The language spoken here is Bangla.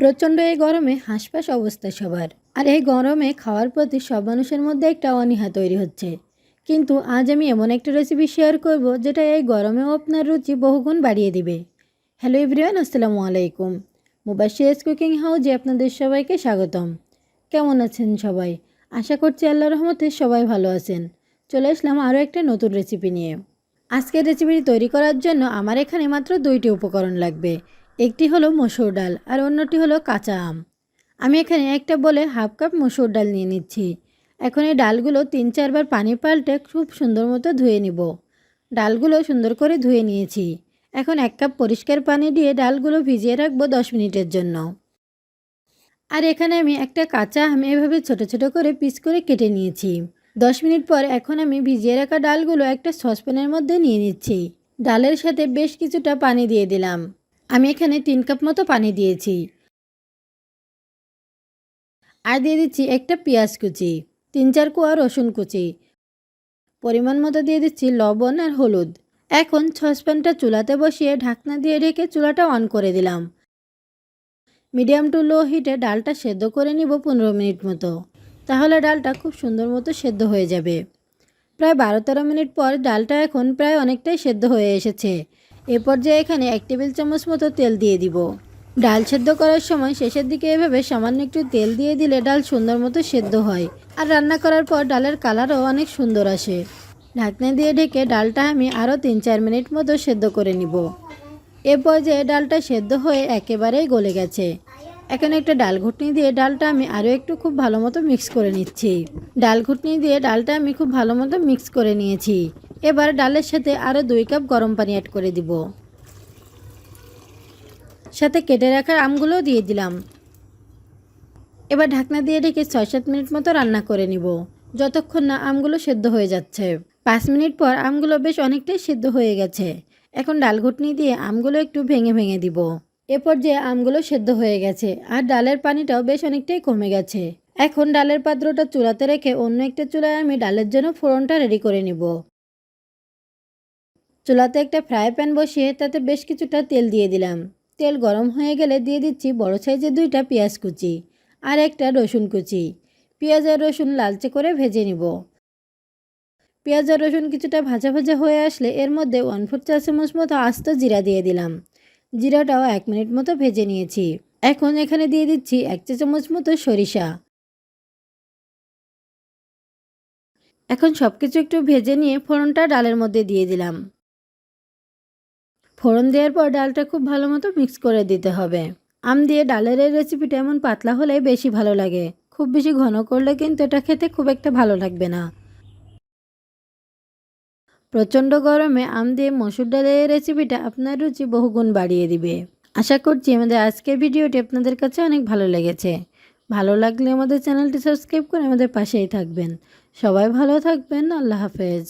প্রচণ্ড এই গরমে হাঁসপাস অবস্থা সবার। আর এই গরমে খাওয়ার প্রতি সব মানুষের মধ্যে একটা অনীহা তৈরি হচ্ছে। কিন্তু আজ আমি এমন একটা রেসিপি শেয়ার করব যেটা এই গরমেও আপনার রুচি বহুগুণ বাড়িয়ে দিবে। হ্যালো এভরিওয়ান আসসালামু আলাইকুম। মুবাশিয়াস কুকিং হাউজে আপনাদের সবাইকে স্বাগতম। কেমন আছেন সবাই? আশা করছি আল্লাহ রহমতে সবাই ভালো আছেন। চলে আসলাম আরও একটা নতুন রেসিপি নিয়ে। আজকের রেসিপিটি তৈরি করার জন্য আমার এখানে মাত্র দুইটি উপকরণ লাগবে। একটি হলো মসুর ডাল আর অন্যটি হলো কাঁচা আম। আমি এখানে একটা বলে হাফ কাপ মসুর ডাল নিয়ে নিচ্ছি। এখন এই ডালগুলো তিন চারবার পানি পাল্টে খুব সুন্দর মতো ধুয়ে নিব। ডালগুলো সুন্দর করে ধুয়ে নিয়েছি। এখন এক কাপ পরিষ্কার পানি দিয়ে ডালগুলো ভিজিয়ে রাখব দশ মিনিটের জন্য। আর এখানে আমি একটা কাঁচা আম এভাবে ছোট ছোট করে পিস করে কেটে নিয়েছি। দশ মিনিট পর এখন আমি ভিজিয়ে রাখা ডালগুলো একটা সসপ্যানের মধ্যে নিয়ে নিচ্ছি। ডালের সাথে বেশ কিছুটা পানি দিয়ে দিলাম। আমি এখানে তিন কাপ মতো পানি দিয়েছি। আর দিয়ে দিচ্ছি একটা পেঁয়াজ কুচি, তিন চার কোয়া রসুন কুচি। পরিমাণ মতো দিয়ে দিচ্ছি লবণ আর হলুদ। এখন সসপ্যানটা চুলাতে বসিয়ে ঢাকনা দিয়ে ঢেকে চুলাটা অন করে দিলাম। মিডিয়াম টু লো হিটে ডালটা সেদ্ধ করে নিব পনেরো মিনিট মতো। তাহলে ডালটা খুব সুন্দর মতো সেদ্ধ হয়ে যাবে। প্রায় বারো তেরো মিনিট পর ডালটা এখন প্রায় অনেকটাই সেদ্ধ হয়ে এসেছে। এ পর্যায়ে এখানে এক টেবিল চামচ মতো তেল দিয়ে দিব। ডাল সেদ্ধ করার সময় শেষের দিকে এভাবে সামান্য একটু তেল দিয়ে দিলে ডাল সুন্দর মতো সেদ্ধ হয়। আর রান্না করার পর ডালের কালারও অনেক সুন্দর আসে। ঢাকনা দিয়ে ঢেকে ডালটা আমি আরও তিন চার মিনিট মতো সেদ্ধ করে নিব। এ পর্যায়ে ডালটা সেদ্ধ হয়ে একেবারেই গলে গেছে। এখন একটা ডাল ঘুটনি দিয়ে ডালটা আমি আরও একটু খুব ভালো মতো মিক্স করে নিচ্ছি। ডাল ঘুটনি দিয়ে ডালটা আমি খুব ভালো মতো মিক্স করে নিয়েছি। এবার ডালের সাথে আরও দুই কাপ গরম পানি অ্যাড করে দিব। সাথে কেটে রাখার আমগুলো দিয়ে দিলাম। এবার ঢাকনা দিয়ে ঢেকে ছয় সাত মিনিট মতো রান্না করে নিব, যতক্ষণ না আমগুলো সেদ্ধ হয়ে যাচ্ছে। পাঁচ মিনিট পর আমগুলো বেশ অনেকটাই সেদ্ধ হয়ে গেছে। এখন ডাল ঘুটনি দিয়ে আমগুলো একটু ভেঙে ভেঙে দিব। এ পর্যায়ে আমগুলো সেদ্ধ হয়ে গেছে আর ডালের পানিটাও বেশ অনেকটাই কমে গেছে। এখন ডালের পাত্রটা চুলাতে রেখে অন্য একটা চুলায় আমি ডালের জন্য ফোড়নটা রেডি করে নিব। চুলাতে একটা ফ্রাই প্যান বসিয়ে তাতে বেশ কিছুটা তেল দিয়ে দিলাম। তেল গরম হয়ে গেলে দিয়ে দিচ্ছি বড় সাইজের দুইটা পেঁয়াজ কুচি আর একটা রসুন কুচি। পেঁয়াজ আর রসুন লালচে করে ভেজে নিব। পেঁয়াজ আর রসুন কিছুটা ভাজা ভাজা হয়ে আসলে এর মধ্যে ওয়ান ফোর চা চামচ মতো আস্ত জিরা দিয়ে দিলাম। জিরাটাও এক মিনিট মতো ভেজে নিয়েছি। এখন এখানে দিয়ে দিচ্ছি এক চা চামচ মতো সরিষা। এখন সব কিছু একটু ভেজে নিয়ে ফোড়নটা ডালের মধ্যে দিয়ে দিলাম। ফোড়ন দেওয়ার পর ডালটা খুব ভালো মতো মিক্স করে দিতে হবে। আম দিয়ে ডালের এই রেসিপিটা এমন পাতলা হলে বেশি ভালো লাগে। খুব বেশি ঘন করলে কিন্তু এটা খেতে খুব একটা ভালো লাগবে না। প্রচণ্ড গরমে আম দিয়ে মসুর ডালের এই রেসিপিটা আপনার রুচি বহুগুণ বাড়িয়ে দিবে। আশা করছি আমাদের আজকের ভিডিওটি আপনাদের কাছে অনেক ভালো লেগেছে। ভালো লাগলে আমাদের চ্যানেলটি সাবস্ক্রাইব করে আমাদের পাশেই থাকবেন। সবাই ভালো থাকবেন। আল্লাহ হাফেজ।